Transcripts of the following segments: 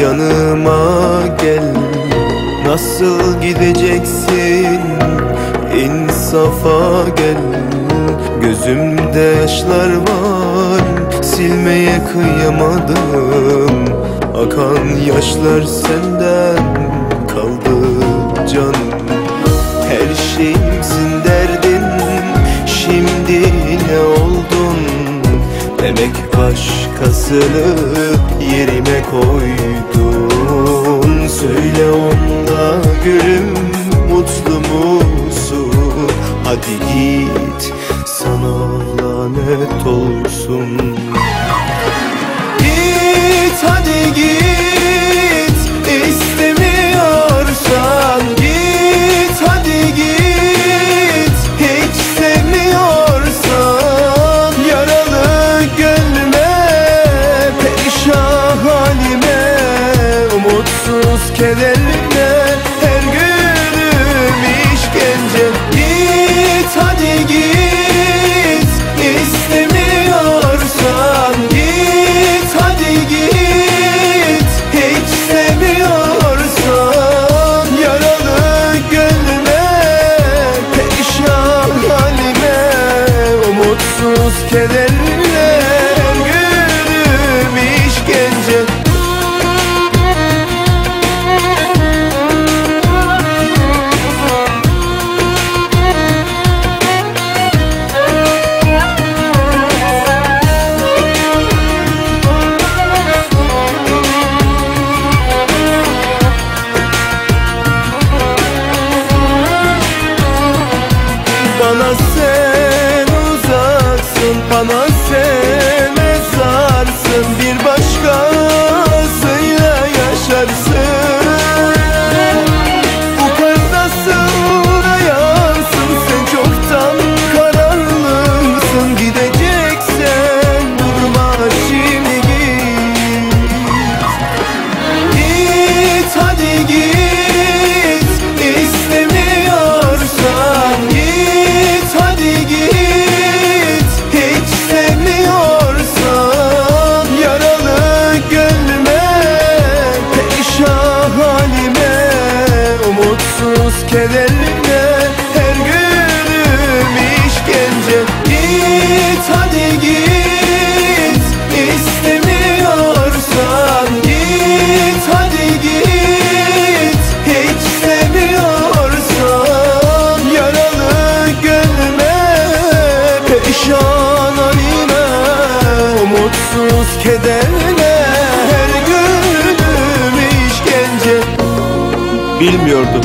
yanıma gel Nasıl gideceksin? İnsafa gel Gözümde yaşlar var silmeye kıyamadım. Akan yaşlar senden kaldı canım Her şeyimsin derdin şimdi ne oldun? Demek başkasını yerime koydun. Söyle onda gülüm mutlu musun? Hadi git sana lanet olsun. Git hadi git istemiyorsan Umutsuz kederime her günüm işkence. Git hadi git istemiyorsan Git hadi git. Hiç sevmiyorsan Yaralı gönlüme perişan halime. Umutsuz kederime her Bana sen Kederime her günüm işkence. Git hadi git istemiyorsan Git hadi git. Hiç sevmiyorsan Yaralı gönlüme perişan halime Umutsuz kederime her günüm işkence. Bilmiyordum,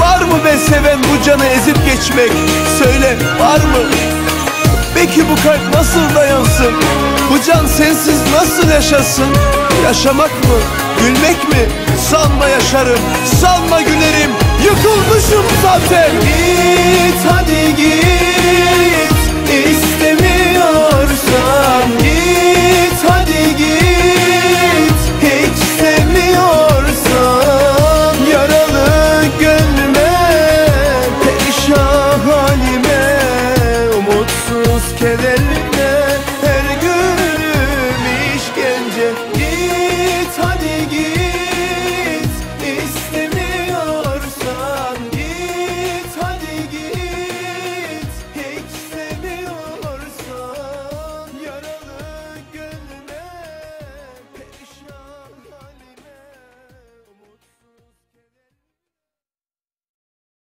Var mı be seven bu canı ezip geçmek? Söyle var mı? Peki bu kalp nasıl dayansın? Bu can sensiz nasıl yaşasın? Yaşamak mı? Gülmek mi? Sanma yaşarım, sanma gülerim Yıkılmışım zaten Git hadi git Git kederli